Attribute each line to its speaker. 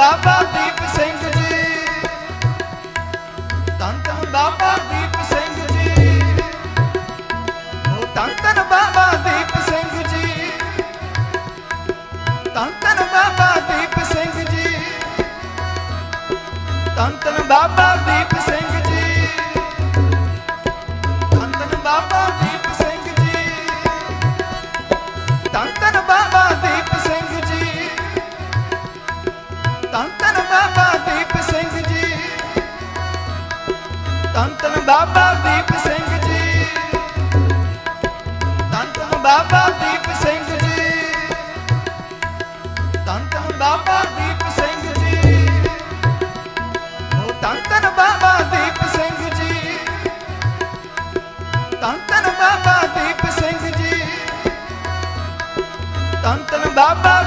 Speaker 1: ਬਾਬਾ ਦੀਪ ਸਿੰਘ ਜੀ। ਧੰਨ ਧੰਨ ਬਾਬਾ ਦੀਪ ਸਿੰਘ ਜੀ। ਉਹ ਧੰਨ ਧੰਨ ਬਾਬਾ ਦੀਪ ਸਿੰਘ ਜੀ। ਧੰਨ ਧੰਨ ਬਾਬਾ ਦੀਪ ਸਿੰਘ ਜੀ। ਧੰਨ ਧੰਨ ਬਾਬਾ ਦੀਪ ਸਿੰਘ ਤਨ ਬਾਬਾ ਦੀਪ ਸਿੰਘ ਜੀ। ਤਨ ਬਾਬਾ ਦੀਪ ਸਿੰਘ ਜੀ। ਤਨ ਬਾਬਾ ਦੀਪ ਸਿੰਘ ਜੀ। ਤਨ ਬਾਬਾ ਦੀਪ ਸਿੰਘ ਜੀ। ਉਹ ਤਨ ਬਾਬਾ ਦੀਪ ਸਿੰਘ ਜੀ। ਤਨ ਬਾਬਾ ਦੀਪ ਸਿੰਘ ਜੀ। ਤਨ ਬਾਬਾ